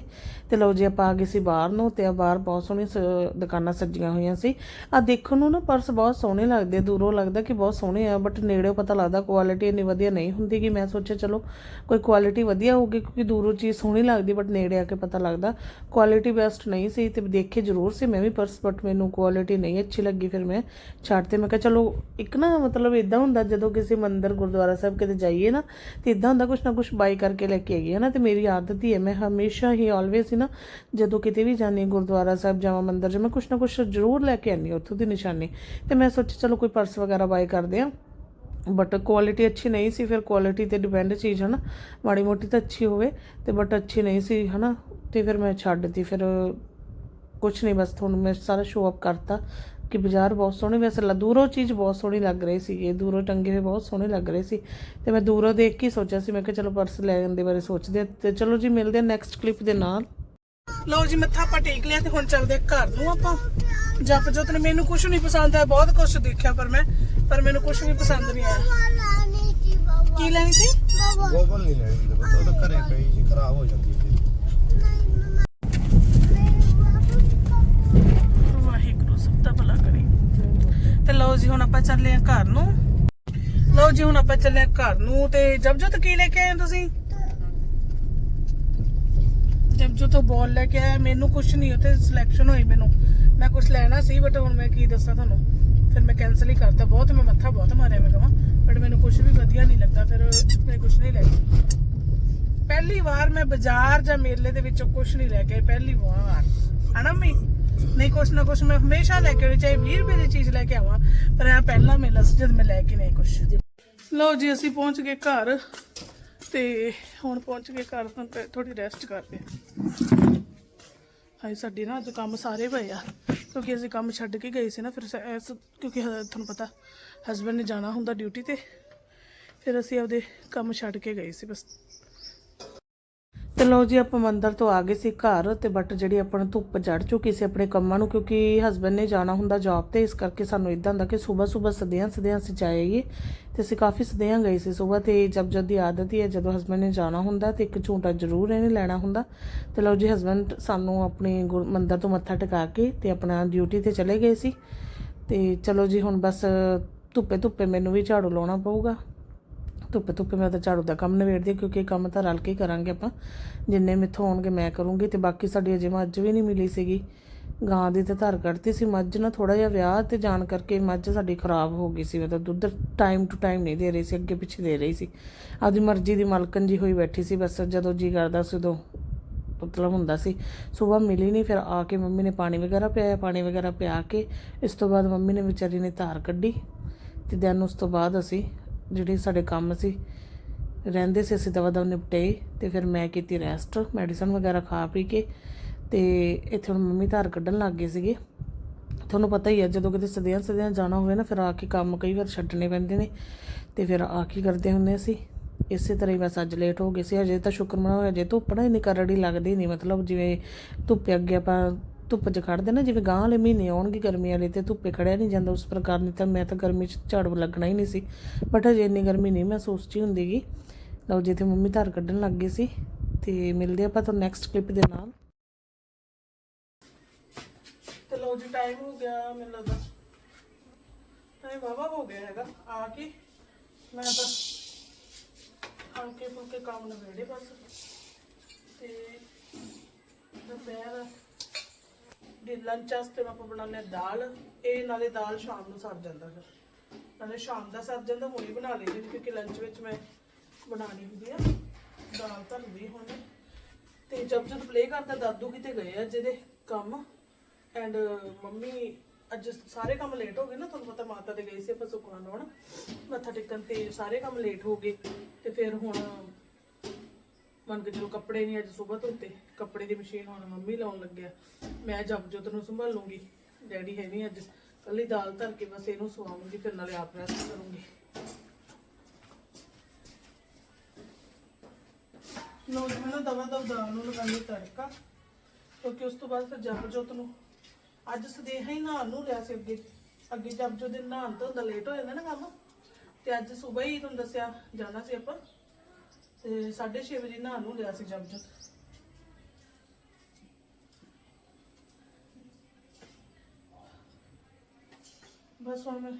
[SPEAKER 3] ਤੇ ਲਓ ਜੀ, ਆਪਾਂ ਆ ਗਏ ਸੀ ਬਾਹਰ ਨੂੰ ਤੇ ਆ ਬਾਹਰ ਬਹੁਤ ਸੋਹਣੀਆਂ ਸ- ਦੁਕਾਨਾਂ ਸੱਜੀਆਂ ਹੋਈਆਂ ਸੀ। ਆ ਦੇਖਣ ਨੂੰ ਨਾ ਪਰਸ ਬਹੁਤ ਸੋਹਣੇ ਲੱਗਦੇ ਦੂਰੋਂ ਲੱਗਦਾ ਕਿ ਬਹੁਤ ਸੋਹਣੇ ਆ ਬਟ ਨੇੜੇੋਂ ਪਤਾ ਲੱਗਦਾ ਕੁਆਲਿਟੀ ਇੰਨੀ ਵਧੀਆ ਨਹੀਂ ਹੁੰਦੀ ਕਿ ਮੈਂ ਸੋਚਿਆ ਚਲੋ ਕੋਈ ਕੁਆਲਿਟੀ ਵਧੀਆ ਹੋਊਗੀ, ਕਿਉਂਕਿ ਦੂਰੋਂ ਚੀਜ਼ ਸੋਹਣੀ ਲੱਗਦੀ ਬਟ ਨੇੜੇ ਆ ਕੇ ਪਤਾ ਲੱਗਦਾ। ਕੁਆਲਿਟੀ ਬੈਸਟ ਨਹੀਂ ਸੀ ਤੇ ਦੇਖੇ ਜ਼ਰੂਰ ਸੀ ਮੈਂ ਵੀ ਪਰਸ ਬਟ ਮੈਨੂੰ ਕੁਆਲਿਟੀ ਨਹੀਂ ਅੱਛੀ ਅੱਛੀ ਲੱਗੀ ਫਿਰ ਮੈਂ ਛੱਡ ਤੇ ਮੈਂ ਕਿਹਾ ਚਲੋ ਇੱਕ ਨਾ ਮਤਲਬ ਇਦਾਂ ਹੁੰਦਾ ਜਦੋਂ ਕਿਸੇ ਮੰਦਿਰ ਗੁਰਦੁਆਰਾ ਸਾਹਿਬ ਕਿਤੇ ਜਾਈਏ ਨਾ ਤੇ ਇਦਾਂ ਹੁੰਦਾ ਕੁਛ ਨਾ ਕੁਛ ਬਾਈ ਕਰਕੇ ਲੈ ਕੇ ਆਈਏ ਹੈ ਨਾ ਤੇ ਮੇਰੀ ਆਦਤ ਹੀ ਹੈ, ਮੈਂ ਹਮੇਸ਼ਾ ਹੀ ਆਲਵੇਸ ਹੀ ਨਾ ਜਦੋਂ ਕਿਤੇ ਵੀ ਜਾਂਦੀ ਹਾਂ ਗੁਰਦੁਆਰਾ ਸਾਹਿਬ ਜਾਵਾਂ ਮੰਦਿਰ ਜਾ ਮੈਂ ਕੁਛ ਨਾ ਕੁਛ ਜ਼ਰੂਰ ਲੈ ਕੇ ਆਉਂਦੀ ਹਾਂ ਉੱਥੋਂ ਦੀ ਨਿਸ਼ਾਨੀ। ਤੇ ਮੈਂ ਸੋਚਿਆ ਚਲੋ ਕੋਈ ਪਰਸ ਵਗੈਰਾ ਬਾਈ ਕਰਦੇ ਆ ਬਟ ਕੁਆਲਿਟੀ ਅੱਛੀ ਨਹੀਂ ਸੀ, ਫਿਰ ਕੁਆਲਿਟੀ ਤੇ ਡਿਪੈਂਡ ਚੀਜ਼ ਹੈ ਨਾ ਮਾੜੀ ਮੋਟੀ ਤਾਂ ਅੱਛੀ ਹੋਵੇ ਤੇ ਬਟ ਅੱਛੀ ਨਹੀਂ ਸੀ ਹੈ ਨਾ ਤੇ ਫਿਰ ਮੈਂ ਛੱਡ ਦਿੱਤੀ, ਫਿਰ ਕੁਛ ਨਹੀਂ, ਬਸ ਤੁਹਾਨੂੰ ਮੈਂ ਸਾਰਾ ਸ਼ੋਅ ਅਪ ਕਰਤਾ। ਕਿ ਬਾਜ਼ਾਰ ਬਹੁਤ ਸੋਹਣੇ ਵੈਸੇ ਲ- ਦੂਰੋਂ ਚੀਜ਼ ਬਹੁਤ ਸੋਹਣੀ ਲੱਗ ਰਹੀ ਸੀ ਇਹ ਦੂਰੋਂ ਟੰਗੇ ਹੋਏ ਬਹੁਤ ਸੋਹਣੇ ਲੱਗ ਰਹੇ ਸੀ ਤੇ ਮੈਂ ਦੂਰੋਂ ਦੇਖ ਕੇ ਸੋਚਿਆ ਸੀ ਮੈਂ ਕਿ ਚਲੋ ਪਰਸ ਲੈਣ ਦੇ ਬਾਰੇ ਸੋਚਦੇ ਹਾਂ। ਤੇ ਚਲੋ ਜੀ ਮਿਲਦੇ ਹਾਂ ਨੈਕਸਟ ਕਲਿੱਪ ਦੇ ਨਾਲ। ਲਓ ਜੀ ਮੱਥਾ ਆਪਾਂ ਟੇਕ ਲਿਆ ਤੇ ਹੁਣ ਚੱਲਦੇ ਘਰ ਨੂੰ ਆਪਾਂ। ਜਪ ਜੋਤ ਨੇ ਮੈਨੂੰ ਕੁਝ ਨਹੀਂ ਪਸੰਦ ਆਇਆ ਬਹੁਤ ਕੁਝ ਦੇਖਿਆ ਪਰ ਮੈਂ ਪਰ ਮੈਨੂੰ ਕੁਝ ਵੀ ਪਸੰਦ ਨਹੀਂ ਆਇਆ। ਕੀ ਲੈਣੀ ਸੀ?
[SPEAKER 4] ਗੋਬਲ ਨਹੀਂ ਲੈਣੀ ਤੇ ਉਹ ਤਾਂ ਘਰੇ ਪਈ ਜੀ ਖਰਾਬ ਹੋ ਜਾਂਦੀ ਹੈ
[SPEAKER 3] ਵਾਹਿਗੁਰੂ ਸਭ ਦਾ ਭਲਾ ਕਰੇ ਤੇ ਲਓ ਜੀ ਹੁਣ ਆਪਾਂ ਚੱਲੇ ਆ ਘਰ ਨੂੰ। ਲਓ ਜੀ, ਹੁਣ ਆਪਾਂ ਚੱਲੇ ਆ ਘਰ ਨੂੰ ਤੇ ਜਬ ਕੀ ਲੈ ਕੇ ਆਏ ਤੁਸੀਂ? ਜਬ ਜੋ ਲੈ ਕੇ ਆਇਆ। ਮੈਨੂੰ ਕੁਝ ਨਹੀਂ, ਉੱਥੇ ਸਿਲੈਕਸ਼ਨ ਹੋਈ ਮੈਨੂੰ। ਮੈਂ ਕੁਝ ਲੈਣਾ ਸੀ ਬਟ ਹੁਣ ਮੈਂ ਕੀ ਦੱਸਾਂ ਤੁਹਾਨੂੰ। ਫਿਰ ਮੈਂ ਕੈਨਸਲ ਹੀ ਕਰਤਾ। ਬਹੁਤ ਮੈਂ ਮੱਥਾ ਬਹੁਤ ਮਾਰਿਆ ਮੈਂ ਕਹਾਂ ਬਟ ਮੈਨੂੰ ਕੁਝ ਵੀ ਵਧੀਆ ਨਹੀਂ ਲੱਗਾ। ਫਿਰ ਮੈਂ ਕੁਝ ਨਹੀਂ ਲੈ
[SPEAKER 1] ਪਹਿਲੀ ਵਾਰ ਮੈਂ ਬਾਜ਼ਾਰ ਜਾਂ ਮੇਲੇ ਦੇ ਵਿੱਚੋਂ ਕੁਝ ਨਹੀਂ ਲੈ ਕੇ ਪਹਿਲੀ ਵਾਰ। ਹਨਾ ਮੈਂ ਨਹੀਂ, ਕੁਛ ਨਾ ਕੁਛ ਮੈਂ ਹਮੇਸ਼ਾ ਲੈ ਕੇ ਆਉਣੀ, ਚਾਹੇ 20 ਰੁਪਏ ਦੀ ਚੀਜ਼ ਲੈ ਕੇ ਆਵਾਂ, ਪਰ ਇਹ ਪਹਿਲਾ ਮੇਲਾ ਸੀ ਜਦ ਮੈਂ ਲੈ ਕੇ ਨਹੀਂ ਕੁਛ। ਲਓ ਜੀ, ਅਸੀਂ ਪਹੁੰਚ ਗਏ ਘਰ ਤੇ ਹੁਣ ਪਹੁੰਚ ਗਏ ਘਰ, ਹੁਣ ਥੋੜੀ ਰੈਸਟ ਕਰਦੇ ਹਾਂ ਹਾਈ ਸਾਡੀ ਨਾ ਅੱਜ ਕੰਮ ਸਾਰੇ ਪਏ ਆ, ਕਿਉਂਕਿ ਅਸੀਂ ਕੰਮ ਛੱਡ ਕੇ ਗਏ ਸੀ ਨਾ, ਫਿਰ ਇਸ ਕਿਉਂਕਿ ਤੁਹਾਨੂੰ ਪਤਾ ਹਸਬੰਡ ਨੇ ਜਾਣਾ ਹੁੰਦਾ ਡਿਊਟੀ ਤੇ, ਫਿਰ ਅਸੀਂ ਆਪਦੇ ਕੰਮ ਛੱਡ ਕੇ ਗਏ ਸੀ, ਬਸ। ਤੇ ਲਓ ਜੀ, ਆਪਾਂ ਮੰਦਰ ਤੋਂ ਆ ਗਏ ਸੀ ਘਰ ਤੇ ਬਟ ਜਿਹੜੀ ਆਪਾਂ ਨੂੰ ਧੁੱਪ ਚੜ ਚੁੱਕੀ ਸੀ ਆਪਣੇ ਕੰਮਾਂ ਨੂੰ ਕਿਉਂਕਿ ਹਸਬੰਡ ਨੇ ਜਾਣਾ ਹੁੰਦਾ ਜੌਬ ਤੇ, ਇਸ ਕਰਕੇ ਸਾਨੂੰ ਇਦਾਂ ਹੁੰਦਾ ਕਿ ਸਵੇਰ ਸਵੇਰ ਸਦਿਆਂ ਸਦਿਆਂ ਅਸੀਂ ਜਾਈਏ ਤੇ ਅਸੀਂ ਕਾਫੀ ਸਦਿਆਂ ਗਏ ਸੀ ਸਵੇਰ ਤੇ ਜਬ ਜਦ ਦੀ ਆਦਤ ਹੀ ਹੈ, ਜਦੋਂ ਹਸਬੰਡ ਨੇ ਜਾਣਾ ਹੁੰਦਾ ਤੇ ਇੱਕ ਝੂਟਾ ਜ਼ਰੂਰ ਇਹਨੇ ਲੈਣਾ ਹੁੰਦਾ। ਤੇ ਲਓ ਜੀ ਹਸਬੰਡ ਸਾਨੂੰ ਆਪਣੇ ਗੁਰ- ਮੰਦਰ ਤੋਂ ਮੱਥਾ ਟਿਕਾ ਕੇ ਤੇ ਆਪਣਾ ਡਿਊਟੀ ਤੇ ਚਲੇ ਗਏ ਸੀ। ਤੇ ਚਲੋ ਜੀ, ਹੁਣ ਬਸ ਧੁੱਪੇ ਧੁੱਪੇ ਮੈਨੂੰ ਵੀ ਝਾੜੂ ਲਾਉਣਾ ਪਊਗਾ। ਧੁੱਪ ਧੁੱਪੇ ਮੈਂ ਤਾਂ ਝਾੜੂ ਦਾ ਕੰਮ ਨਿਬੇੜਦੀ ਕਿਉਂਕਿ ਇਹ ਕੰਮ ਤਾਂ ਰਲ ਕੇ ਹੀ ਕਰਾਂਗੇ ਆਪਾਂ। ਜਿੰਨੇ ਮਿੱਥੋਂ ਆਉਣਗੇ, ਮੈਂ ਕਰੂੰਗੀ ਤੇ ਬਾਕੀ ਸਾਡੀ ਅਜੇ ਮੱਝ ਵੀ ਨਹੀਂ ਮਿਲੀ ਸੀਗੀ। ਗਾਂ ਦੀ ਤੇ ਧਾਰ ਕੱਢਤੀ ਸੀ ਮੱਝ ਨਾ ਥੋੜਾ ਜਿਹਾ ਵਿਆਹ ਤੇ ਜਾਣ ਕਰਕੇ ਮੱਝ ਸਾਡੀ ਖਰਾਬ ਹੋ ਗਈ ਸੀ। ਮਤਲਬ ਦੁੱਧ ਟਾਈਮ ਟੂ ਟਾਈਮ ਨਹੀਂ ਦੇ ਰਹੀ ਸੀ, ਅੱਗੇ ਪਿੱਛੇ ਦੇ ਰਹੀ ਸੀ। ਆਪਦੀ ਮਰਜ਼ੀ ਦੀ ਮਾਲਕਨ ਜੀ ਹੋਈ ਬੈਠੀ ਸੀ, ਬਸ ਜਦੋਂ ਜੀ ਕਰਦਾ ਸੀ ਉਦੋਂ ਮਤਲਬ ਹੁੰਦਾ ਸੀ। ਸਵੇਰ ਮਿਲੀ ਨਹੀਂ, ਫਿਰ ਆ ਕੇ ਮੰਮੀ ਨੇ ਪਾਣੀ ਵਗੈਰਾ ਪਿਆਇਆ, ਪਾਣੀ ਵਗੈਰਾ ਪਿਆ ਕੇ ਇਸ ਤੋਂ ਬਾਅਦ ਮੰਮੀ ਨੇ ਵਿਚਾਰੀ ਨੇ ਧਾਰ ਕੱਢੀ ਤੇ ਦੈਨ ਉਸ ਤੋਂ ਬਾਅਦ ਅਸੀਂ ਜਿਹੜੇ ਸਾਡੇ ਕੰਮ ਸੀ, ਰਹਿੰਦੇ ਸੀ, ਅਸੀਂ ਦਵਾ ਦਵ ਨਿਪਟੇ, ਤੇ ਫਿਰ ਮੈਂ ਕੀਤੀ ਰੈਸਟ ਮੈਡੀਸਨ ਵਗੈਰਾ ਖਾ ਪੀ ਕੇ, ਤੇ ਇੱਥੇ ਹੁਣ ਮੰਮੀ ਧਾਰ ਕੱਢਣ ਲੱਗ ਗਏ ਸੀਗੇ। ਤੁਹਾਨੂੰ ਪਤਾ ਹੀ ਹੈ ਜਦੋਂ ਕਿਤੇ ਸਦਿਆਂ ਸਦਿਆਂ ਜਾਣਾ ਹੋਵੇ ਨਾ, ਫਿਰ ਆ ਕੇ ਕੰਮ ਕਈ ਵਾਰ ਛੱਡਣੇ ਪੈਂਦੇ ਨੇ, ਤੇ ਫਿਰ ਆ ਕੀ ਕਰਦੇ ਹੁੰਦੇ ਅਸੀਂ। ਇਸੇ ਤਰ੍ਹਾਂ ਹੀ ਬਸ ਅੱਜ ਲੇਟ ਹੋ ਗਏ ਸੀ ਅਜੇ ਤਾਂ ਸ਼ੁਕਰ ਹੋਇਆ ਅਜੇ ਧੁੱਪ ਨਾ ਇੰਨੀ ਕਰੜੀ ਲੱਗਦੀ ਨਹੀਂ ਮਤਲਬ ਜਿਵੇਂ ਧੁੱਪ ਅੱਗੇ ਆਪਾਂ ਧੁੱਪ 'ਚ ਖੜਦੇ ਨਾ, ਜਿਵੇਂ ਗਾਂ ਵਾਲੇ ਮਹੀਨੇ ਆਉਣਗੇ ਗਰਮੀ ਵਾਲੇ ਤੇ ਧੁੱਪੇ ਖੜਿਆ ਨਹੀਂ ਜਾਂਦਾ ਉਸ ਪ੍ਰਕਾਰ ਨਹੀਂ ਤਾਂ ਮੈਂ ਤਾਂ ਗਰਮੀ 'ਚ ਝਾੜੂ ਲੱਗਣਾ ਹੀ ਨਹੀਂ ਸੀ। ਬਟ ਅਜੇ ਇੰਨੀ ਗਰਮੀ ਨਹੀਂ ਮਹਿਸੂਸ ਚ ਹੁੰਦੀਗੀ ਲਓ ਜਿੱਥੇ ਮੰਮੀ ਧਾਰ ਕੱਢਣ ਲੱਗ ਗਏ ਸੀ ਤੇ ਮਿਲਦੇ ਆਪਾਂ ਤੁਹਾਨੂੰ ਨੈਕਸਟ ਕਲਿੱਪ ਦੇ ਨਾਲ। ਤੇ ਲਓ ਜੀ ਟਾਈਮ ਹੋ ਗਿਆ ਮੈਨੂੰ ਲੱਗਦਾ। ਟਾਈਮ ਵਾਵਾ ਹੋ ਗਿਆ ਹੈਗਾ। ਆ ਕੇ ਮੈਂ ਤਾਂ ਹਲਕੇ ਫੁਲਕੇ ਕੰਮ ਨਵੇੜੇ ਬਸ। ਤੇ ਦੁਪਹਿਰ ਦੇ ਲੰਚ ਵਾਸਤੇ ਆਪਾਂ ਬਣਾਉਂਦੇ ਹਾਂ ਦਾਲ, ਇਹ ਨਾਲੇ ਦਾਲ ਸ਼ਾਮ ਨੂੰ ਸਰ ਜਾਂਦਾ ਫਿਰ। ਨਾਲੇ ਸ਼ਾਮ ਦਾ ਸਰ ਜਾਂਦਾ, ਹੁਣੇ ਬਣਾ ਲਈ ਕਿਉਂਕਿ ਲੰਚ ਵਿੱਚ ਮੈਂ ਬਣਾਣੀ ਹੁੰਦੀ ਆ। ਦਾਲ ਧਰਦੀ ਹੁਣ। ਤੇ ਜਦ ਜਦ ਪਲੇ ਕਰਦਾ, ਦਾਦੂ ਕਿਤੇ ਗਏ ਆ, ਜਿਹਦੇ ਕੰਮ ਐਂਡ ਮੰਮੀ ਅੱਜ ਸਾਰੇ ਕੰਮ ਲੇਟ ਹੋ ਗਏ ਨਾ, ਤੁਹਾਨੂੰ ਪਤਾ ਮਾਤਾ ਦੇ ਗਏ ਸੀ ਆਪਾਂ ਸੁਖਣਾ ਲਾਉਣ ਮੱਥਾ ਟੇਕਣ ਤੇ ਸਾਰੇ ਕੰਮ ਲੇਟ ਹੋ ਗਏ। ਤੇ ਫਿਰ ਹੁਣ ਮੰਨ ਕੇ ਚਲੋ ਕੱਪੜੇ ਨਹੀਂ ਅੱਜ ਸਵੇਰ ਧੋਤੇ, ਕੱਪੜੇ ਦੀ ਮਸ਼ੀਨ ਹੁਣ ਮੰਮੀ ਲਾਉਣ ਲੱਗਿਆ। ਮੈਂ ਜਪਜੋਤ ਨੂੰ ਸੰਭਾਲੂੰਗੀ, ਡੈਡੀ ਹੈ ਨਹੀਂ ਅੱਜ। ਕੱਲੀ ਦਾਲ ਧਰ ਕੇ ਬਸ ਇਹਨੂੰ ਸਵਾਉਂਗੀ ਫਿਰ ਨਾਲੇ ਆਪ ਰੈਸਟ ਕਰੂੰਗੀ। ਲੋ ਜੀ, ਮੈਂ ਦਵਾ ਦਵ ਦਾਲ ਨੂੰ ਲਗਾਉਂਦੀ ਤੜਕਾ, ਕਿਉਂਕਿ ਉਸ ਤੋਂ ਬਾਅਦ ਫਿਰ ਜਪਜੋਤ ਨੂੰ। ਅੱਜ ਸਦੇਹਾ ਹੀ ਨਹਾਉਣ ਨੂੰ ਲਿਆ ਸੀ ਅੱਗੇ। ਅੱਗੇ ਜਪਜੋਤ ਦੇ ਨਹਾਉਣ ਤੋਂ ਹੁੰਦਾ ਲੇਟ ਹੋ ਜਾਂਦਾ ਨਾ ਕੰਮ। ਤੇ ਅੱਜ ਸਵੇਰ ਹੀ ਤੁਹਾਨੂੰ ਦੱਸਿਆ, ਜਾਣਾ ਸੀ ਆਪਾਂ। ਤੇ 6:30 ਵਜੇ ਨਹਾਉਣ ਨੂੰ ਲਿਆ ਸੀ ਜਪਜੋਤ ਬਸ ਹੁਣ ਮੈਂ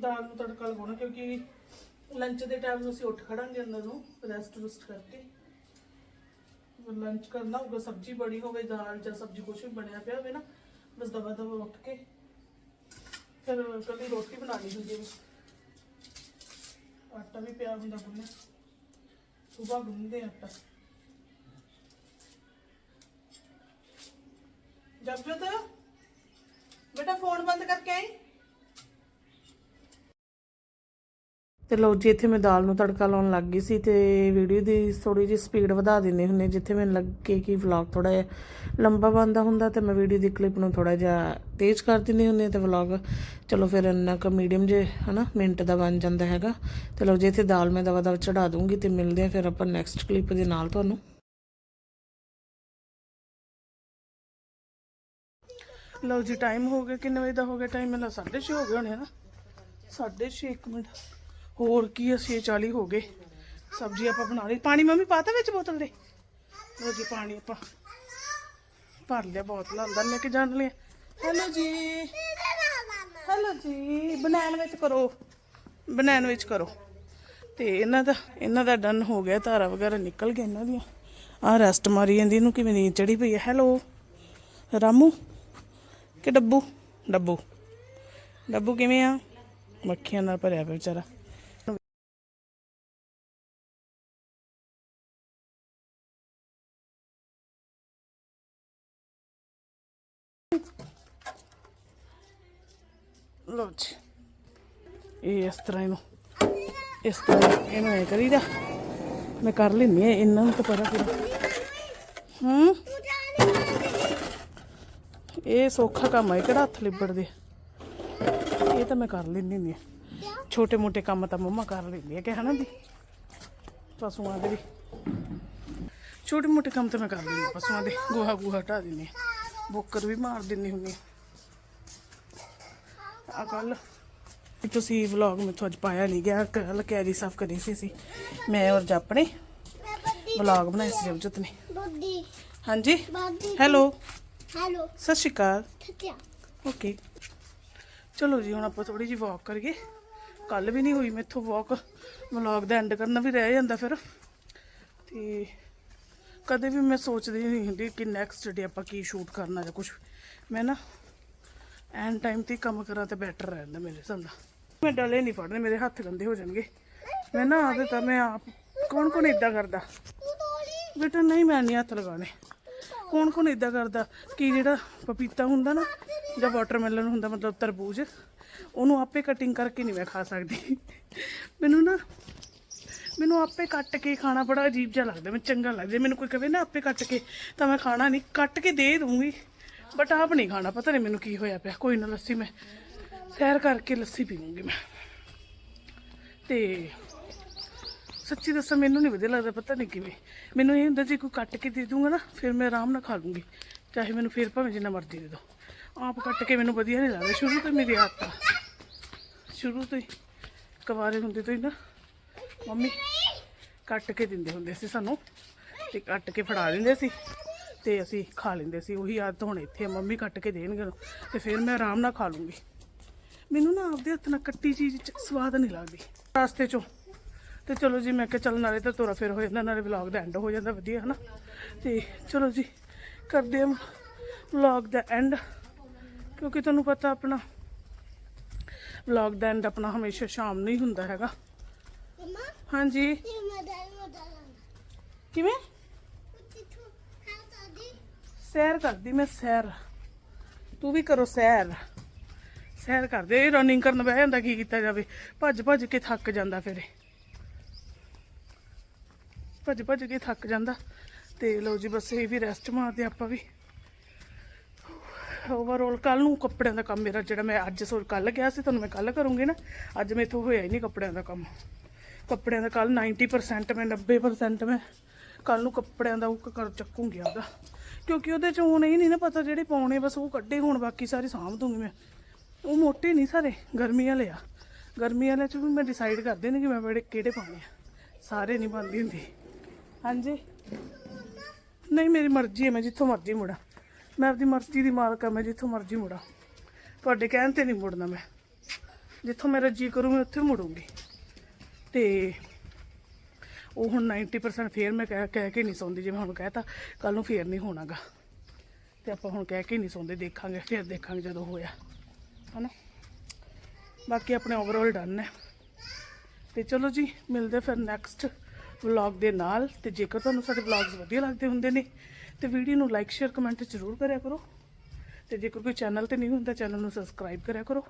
[SPEAKER 1] ਦਾਲ ਨੂੰ ਤੜਕਾ ਲਗਾਉਣਾ, ਕਿਉਂਕਿ ਲੰਚ ਦੇ ਟਾਈਮ ਨੂੰ ਅਸੀਂ ਉੱਠ ਖੜਾਂਗੇ ਅੰਦਰ ਨੂੰ ਰੈਸਟ ਰੁਸਟ ਕਰਕੇ। ਲੰਚ ਕਰਨਾ ਹੋਊਗਾ, ਸਬਜ਼ੀ ਬੜੀ ਹੋਵੇ, ਦਾਲ ਜਾਂ ਸਬਜ਼ੀ ਕੁਛ ਵੀ ਬਣਿਆ ਪਿਆ ਹੋਵੇ ਨਾ, ਬਸ ਦਵਾ ਦਵਾ ਉੱਠ ਕੇ। ਫਿਰ ਕੱਲੀ ਰੋਟੀ ਬਣਾਉਣੀ ਹੁੰਦੀ ਹੈ ਆਟਾ ਵੀ ਪਿਆ ਹੁੰਦਾ ਗੁੰਨਿਆ ਸੁਬਾ ਗੁੰਨਦੇ ਆ ਆਟਾ ਜਪਜੋਤ ਬੇਟਾ ਫੋਨ ਬੰਦ ਕਰਕੇ ਆਈ? ਤੇ ਲਓ ਜੀ, ਇੱਥੇ ਮੈਂ ਦਾਲ ਨੂੰ ਤੜਕਾ ਲਾਉਣ ਲੱਗ ਗਈ ਸੀ ਤੇ ਵੀਡੀਓ ਦੀ ਥੋੜੀ ਜਿਹੀ ਸਪੀਡ ਵਧਾ ਦਿੰਨੇ ਹੁੰਨੇ ਜਿੱਥੇ ਮੈਨੂੰ ਲੱਗੇ ਕਿ ਵਲੌਗ ਥੋੜਾ ਜਿਹਾ ਲੰਬਾ ਬਣਦਾ ਹੁੰਦਾ, ਤੇ ਮੈਂ ਵੀਡੀਓ ਦੀ ਕਲਿੱਪ ਨੂੰ ਥੋੜਾ ਜਿਹਾ ਤੇਜ਼ ਕਰ ਦਿੰਨੀ ਹੁੰਨੀ ਤੇ ਵਲੌਗ ਚਲੋ ਫਿਰ ਇੰਨਾ ਕੁ ਮੀਡੀਅਮ ਜੇ, ਹਨਾ, ਮਿੰਟ ਦਾ ਬਣ ਜਾਂਦਾ ਹੈਗਾ। ਤੇ ਲਓ ਜੀ, ਇੱਥੇ ਦਾਲ ਮੈਂ ਦਵਾ ਦਵਾ ਚੜਾ ਦੂੰਗੀ ਤੇ ਮਿਲਦੇ ਆ ਫਿਰ ਆਪਾਂ ਨੈਕਸਟ ਕਲਿੱਪ ਦੇ ਨਾਲ ਤੁਹਾਨੂੰ। ਲਓ ਜੀ ਟਾਈਮ ਹੋ ਗਿਆ, ਕਿੰਨੇ ਵਜੇ ਦਾ ਹੋ ਗਿਆ? ਟਾਈਮ ਮੈਨੂੰ 6:30 ਹੋ ਗਏ ਹੋਣੇ ਨਾ 6:30 ਇੱਕ ਮਿੰਟ। ਹੋਰ ਕੀ ਅਸੀਂ 6:40 ਹੋ ਗਏ। ਸਬਜ਼ੀ ਆਪਾਂ ਬਣਾ ਲਈ। ਪਾਣੀ ਮੰਮੀ ਪਾਤਾ ਵਿੱਚ ਬੋਤਲ ਦੇ? ਲਓ ਜੀ, ਪਾਣੀ ਆਪਾਂ ਭਰ ਲਿਆ ਬੋਤਲ ਅੰਦਰ ਲੈ ਕੇ ਜਾਣ ਲਿਆ ਹੈਲੋ ਜੀ। ਹੈਲੋ ਜੀ ਬਨਾਨ ਵਿੱਚ ਕਰੋ। ਬਨਾਨ ਵਿੱਚ ਕਰੋ। ਤੇ ਇਹਨਾਂ ਦਾ ਇਹਨਾਂ ਦਾ ਡਨ ਹੋ ਗਿਆ, ਧਾਰਾ ਵਗੈਰਾ ਨਿਕਲ ਗਏ ਇਹਨਾਂ ਦੀਆਂ। ਆ ਰੈਸਟ ਮਾਰੀ ਜਾਂਦੀ, ਇਹਨੂੰ ਕਿਵੇਂ ਨੀਂਦ ਚੜੀ ਪਈ ਹੈ ਹੈਲੋ। ਰਾਮੂ, ਕਿ ਡੱਬੂ? ਡੱਬੂ। ਡੱਬੂ ਕਿਵੇਂ ਆ? ਮੱਖੀਆਂ ਨਾਲ ਭਰਿਆ ਪਿਆ ਵਿਚਾਰਾ। ਇਹ ਇਸ ਤਰ੍ਹਾਂ ਇਹਨੂੰ ਇਸ ਤਰ੍ਹਾਂ ਇਹਨੂੰ ਐ ਕਰੀਦਾ ਮੈਂ ਕਰ ਲੈਂਦੀ ਆ ਇਹਨਾਂ ਨੂੰ ਤਾਂ ਪਰਾ ਪੂਰਾ ਹੂੰ? ਇਹ ਸੌਖਾ ਕੰਮ ਹੈ ਕਿਹੜਾ ਹੱਥ ਲਿਬੜਦੇ? ਆ। ਇਹ ਤਾਂ ਮੈਂ ਕਰ ਲੈਂਦੀ ਹੁੰਦੀ ਆ ਛੋਟੇ ਮੋਟੇ ਕੰਮ ਤਾਂ ਮੰਮਾ ਕਰ ਲੈਂਦੀ ਆ, ਕਿ ਹਨਾ ਵੀ ਪਸ਼ੂਆਂ ਦੇ ਵੀ। ਛੋਟੇ ਮੋਟੇ ਕੰਮ ਤਾਂ ਮੈਂ ਕਰ ਲੈਂਦੀ ਹਾਂ, ਪਸ਼ੂਆਂ ਦੇ ਗੋਹਾ ਗੋਹਾ ਹਟਾ ਦਿੰਦੀ ਹਾਂ। ਬੋਕਰ ਵੀ ਮਾਰ ਦਿੰਦੀ ਹੁੰਦੀ ਆ ਕੱਲ ਤੁਸੀਂ ਵਲੌਗ ਮੇਥੋਂ ਅੱਜ ਪਾਇਆ ਨਹੀਂ ਗਿਆ ਕੱਲ ਕੈਰੀ ਸਾਫ਼ ਕਰੀ ਸੀ ਅਸੀਂ। ਮੈਂ ਔਰ ਜਾਪਣੇ ਵਲੌਗ ਬਣਾਇਆ ਸੀ ਜਬਜਤ ਨੇ। ਹਾਂਜੀ? ਹੈਲੋ?
[SPEAKER 5] ਹੈਲੋ।
[SPEAKER 1] ਸਤਿ ਸ਼੍ਰੀ ਅਕਾਲ। ਓਕੇ। ਚਲੋ ਜੀ ਹੁਣ ਆਪਾਂ ਥੋੜੀ ਜਿਹੀ ਵਾਕ ਕਰੀਏ। ਕੱਲ ਵੀ ਨਹੀਂ ਹੋਈ ਮੈਥੋਂ ਵਾਕ ਵਲੌਗ ਦਾ ਐਂਡ ਕਰਨਾ ਵੀ ਰਹਿ ਜਾਂਦਾ ਫਿਰ। ਤੇ ਕਦੇ ਵੀ ਮੈਂ ਸੋਚਦੀ ਨਹੀਂ ਹੁੰਦੀ ਕਿ ਨੈਕਸਟ ਡੇ ਆਪਾਂ ਕੀ ਸ਼ੂਟ ਕਰਨਾ ਜਾਂ ਕੁਝ ਮੈਂ ਨਾ ਐਨ ਟਾਈਮ ਤੇ ਕੰਮ ਕਰਾਂ ਤੇ ਬੈਟਰ ਰਹਿੰਦਾ ਮੇਰੇ ਹਿਸਾਬ ਨਾਲ। ਮੈਂ ਡਲੇ ਨਹੀਂ ਫੜਨੇ, ਮੇਰੇ ਹੱਥ ਗੰਦੇ ਹੋ ਜਾਣਗੇ। ਮੈਂ ਨਾ ਆਦਤ ਤਾਂ ਮੈਂ ਆਪ ਕੌਣ ਕੌਣ ਇਦਾਂ ਕਰਦਾ? ਬੇਟਾ ਨਹੀਂ, ਮੈਂ ਨਹੀਂ ਹੱਥ ਲਗਾਉਣੇ। ਕੌਣ ਕੌਣ ਇਦਾਂ ਕਰਦਾ? ਕਿ ਜਿਹੜਾ ਪਪੀਤਾ ਹੁੰਦਾ ਨਾ, ਜਾਂ ਵਾਟਰਮੈਲਨ ਹੁੰਦਾ, ਮਤਲਬ ਤਰਬੂਜ, ਉਹਨੂੰ ਆਪੇ ਕਟਿੰਗ ਕਰਕੇ ਨਹੀਂ ਮੈਂ ਖਾ ਸਕਦੀ। ਮੈਨੂੰ ਨਾ ਮੈਨੂੰ ਆਪੇ ਕੱਟ ਕੇ ਖਾਣਾ ਬੜਾ ਅਜੀਬ ਜਿਹਾ ਲੱਗਦਾ, ਮੈਨੂੰ ਚੰਗਾ ਲੱਗਦਾ। ਮੈਨੂੰ ਕੋਈ ਕਹੇ ਨਾ ਆਪੇ ਕੱਟ ਕੇ, ਤਾਂ ਮੈਂ ਖਾਣਾ ਨਹੀਂ, ਕੱਟ ਕੇ ਦੇ ਦੂੰਗੀ ਬਟ ਆਪ ਨਹੀਂ ਖਾਣਾ, ਪਤਾ ਨਹੀਂ ਮੈਨੂੰ ਕੀ ਹੋਇਆ ਪਿਆ। ਕੋਈ ਨਾ ਲੱਸੀ ਮੈਂ ਸੈਰ ਕਰਕੇ ਲੱਸੀ ਪੀਵਾਂਗੀ ਮੈਂ। ਤੇ ਸੱਚੀ ਦੱਸਾਂ ਮੈਨੂੰ ਨਹੀਂ ਵਧੀਆ ਲੱਗਦਾ ਪਤਾ ਨਹੀਂ ਕਿਵੇਂ। ਮੈਨੂੰ ਇਹ ਹੁੰਦਾ ਜੇ ਕੋਈ ਕੱਟ ਕੇ ਦੇ ਦੂੰਗਾ ਨਾ ਫਿਰ ਮੈਂ ਆਰਾਮ ਨਾਲ ਖਾ ਲੂੰਗੀ। ਚਾਹੇ ਮੈਨੂੰ ਫਿਰ ਭਾਵੇਂ ਜਿੰਨਾ ਮਰਜ਼ੀ ਦੇ ਦਿਓ। ਆਪ ਕੱਟ ਕੇ ਮੈਨੂੰ ਵਧੀਆ ਨਹੀਂ ਲੱਗਦਾ। ਸ਼ੁਰੂ ਤੋਂ ਹੀ ਮੇਰੀ ਆਦਤ ਆ। ਸ਼ੁਰੂ ਤੋਂ ਹੀ ਕੁਆਰੇ ਹੁੰਦੇ ਤੋਂ ਹੀ ਨਾ ਮੰਮੀ ਕੱਟ ਕੇ ਦਿੰਦੇ ਹੁੰਦੇ ਸੀ ਸਾਨੂੰ ਤੇ ਕੱਟ ਕੇ ਫੜਾ ਦਿੰਦੇ ਸੀ ਤੇ ਅਸੀਂ ਖਾ ਲੈਂਦੇ ਸੀ। ਉਹੀ ਆਦਤ ਹੁਣ ਇੱਥੇ ਆ, ਮੰਮੀ ਕੱਟ ਕੇ ਦੇਣਗੇ ਤੇ ਫਿਰ ਮੈਂ ਆਰਾਮ ਨਾਲ ਖਾ ਲੂੰਗੀ। ਮੈਨੂੰ ਨਾ ਆਪਦੇ ਹੱਥ ਨਾਲ ਕੱਟੀ ਚੀਜ਼ ਚ ਸਵਾਦ ਨਹੀਂ ਲੱਗਦੀ। ਰਾਸਤੇ ਚੋਂ। ਤੇ ਚਲੋ ਜੀ ਮੈਂ ਕਿਹਾ ਚੱਲ ਨਾਲੇ ਤਾਂ ਤੋਰਾ ਫਿਰ ਹੋ ਜਾਂਦਾ ਨਾਲੇ ਵਲੌਗ ਦਾ ਐਂਡ ਹੋ ਜਾਂਦਾ ਵਧੀਆ ਹਨਾ? ਤੇ ਚਲੋ ਜੀ ਕਰਦੇ ਹਾਂ ਵਲੌਗ ਦਾ ਐਂਡ ਕਿਉਂਕਿ ਤੁਹਾਨੂੰ ਪਤਾ ਆਪਣਾ ਵਲੌਗ ਦਾ ਐਂਡ ਆਪਣਾ ਹਮੇਸ਼ਾ ਸ਼ਾਮ ਨੂੰ ਹੀ ਹੁੰਦਾ ਹੈਗਾ। ਹਾਂਜੀ? ਕਿਵੇਂ? ਸੈਰ ਕਰਦੀ ਮੈਂ ਸੈਰ। ਤੂੰ ਵੀ ਕਰੋ ਸੈਰ। ਸੈਰ ਕਰਦੇ ਰਨਿੰਗ ਕਰਨ ਬਹਿ ਜਾਂਦਾ, ਕੀ ਕੀਤਾ ਜਾਵੇ? ਭੱਜ ਭੱਜ ਕੇ ਥੱਕ ਜਾਂਦਾ ਫਿਰ ਭੱਜ ਭੱਜ ਕੇ ਥੱਕ ਜਾਂਦਾ। ਤੇ ਲਓ ਜੀ, ਬਸ ਇਹ ਵੀ ਰੈਸਟ ਮਾਰਦੇ ਆਪਾਂ ਵੀ। ਓਵਰਆਲ ਕੱਲ ਨੂੰ ਕੱਪੜਿਆਂ ਦਾ ਕੰਮ ਮੇਰਾ, ਜਿਹੜਾ ਮੈਂ ਅੱਜ ਸੋ ਕੱਲ ਗਿਆ ਸੀ ਤੁਹਾਨੂੰ, ਮੈਂ ਕੱਲ ਕਰੂੰਗੀ ਨਾ, ਅੱਜ ਮੇਥੋਂ ਹੋਇਆ ਹੀ ਨਹੀਂ ਕੱਪੜਿਆਂ ਦਾ ਕੰਮ। ਕੱਪੜਿਆਂ ਦਾ ਕੱਲ 90% ਮੈਂ 90% ਮੈਂ ਕੱਲ ਨੂੰ ਕੱਪੜਿਆਂ ਦਾ ਉਹ ਕਰ ਚੱਕੂੰਗੀ ਉਹਦਾ ਕਿਉਂਕਿ ਉਹਦੇ ਚ ਹੁਣ ਇਹ ਨਹੀਂ ਨਾ ਪਤਾ ਜਿਹੜੇ ਪਾਉਣੇ, ਬਸ ਉਹ ਕੱਢੇ ਹੁਣ, ਬਾਕੀ ਸਾਰੇ ਸਾਂਭ ਦੂੰਗੀ ਮੈਂ। ਉਹ ਮੋਟੇ ਨਹੀਂ ਸਾਰੇ ਗਰਮੀ ਵਾਲੇ ਆ। ਗਰਮੀ ਵਾਲੇ ਚ ਵੀ ਮੈਂ ਡਿਸਾਈਡ ਕਰਦੀ ਨਹੀਂ ਕਿ ਮੈਂ ਬੜੇ ਕਿਹੜੇ ਪਾਉਣੇ ਆ। ਸਾਰੇ ਨਹੀਂ ਪਾਉਂਦੀ ਹੁੰਦੀ। ਹਾਂਜੀ। ਨਹੀਂ ਮੇਰੀ ਮਰਜ਼ੀ ਹੈ ਮੈਂ ਜਿੱਥੋਂ ਮਰਜ਼ੀ ਮੁੜਾਂ। ਮੈਂ ਆਪਦੀ ਮਰਜ਼ੀ ਦੀ ਮਾਲਕ ਹਾਂ ਮੈਂ ਜਿੱਥੋਂ ਮਰਜ਼ੀ ਮੁੜਾਂ। ਤੁਹਾਡੇ ਕਹਿਣ ਤੇ ਨਹੀਂ ਮੁੜਨਾ ਮੈਂ। ਜਿੱਥੋਂ ਮੇਰਾ ਜੀ ਕਰੂ ਮੈਂ ਉੱਥੇ ਮੁੜੂੰਗੀ। ਤੇ ਉਹ ਹੁਣ 90% ਫੇਰ ਮੈਂ ਕਹਿ ਕਹਿ ਕੇ ਨਹੀਂ ਸੌਂਦੀ ਜਿਵੇਂ ਹੁਣ ਕਹਿਤਾ ਕੱਲ ਨੂੰ ਫੇਰ ਨਹੀਂ ਹੋਣਾਗਾ। ਤੇ ਆਪਾਂ ਹੁਣ ਕਹਿ ਕੇ ਨਹੀਂ ਸੌਂਦੇ ਦੇਖਾਂਗੇ ਫਿਰ ਦੇਖਾਂਗੇ ਜਦੋਂ ਹੋਇਆ। ਹਨਾ? ਬਾਕੀ ਆਪਣੇ ਓਵਰਆਲ ਡਨ ਹੈ। ਤੇ ਚਲੋ ਜੀ, ਮਿਲਦੇ ਫਿਰ ਨੈਕਸਟ ਵਲੌਗ ਦੇ ਨਾਲ। ਤੇ ਜੇਕਰ ਤੁਹਾਨੂੰ ਸਾਡੇ ਵਲੌਗਸ ਵਧੀਆ ਲੱਗਦੇ ਹੁੰਦੇ ਨੇ, ਤੇ ਵੀਡੀਓ ਨੂੰ ਲਾਈਕ ਸ਼ੇਅਰ ਕਮੈਂਟ ਜ਼ਰੂਰ ਕਰਿਆ ਕਰੋ। ਤੇ ਜੇਕਰ ਕੋਈ ਚੈਨਲ ਤੇ ਨਹੀਂ ਹੁੰਦਾ ਚੈਨਲ ਨੂੰ ਸਬਸਕ੍ਰਾਈਬ ਕਰਿਆ ਕਰੋ।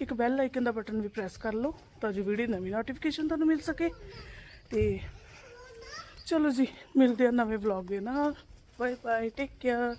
[SPEAKER 1] ਇੱਕ ਬੈਲ ਆਈਕਨ ਦਾ ਬਟਨ ਵੀ ਪ੍ਰੈਸ ਕਰ ਲਓ, ਤਾਂ ਜੋ ਵੀਡੀਓ ਨਵੀਂ ਨੋਟੀਫਿਕੇਸ਼ਨ ਤੁਹਾਨੂੰ ਮਿਲ ਸਕੇ। ਤੇ ਚਲੋ ਜੀ, ਮਿਲਦੇ ਆ ਨਵੇਂ ਵਲੌਗ ਦੇ ਨਾਲ। Bye bye take care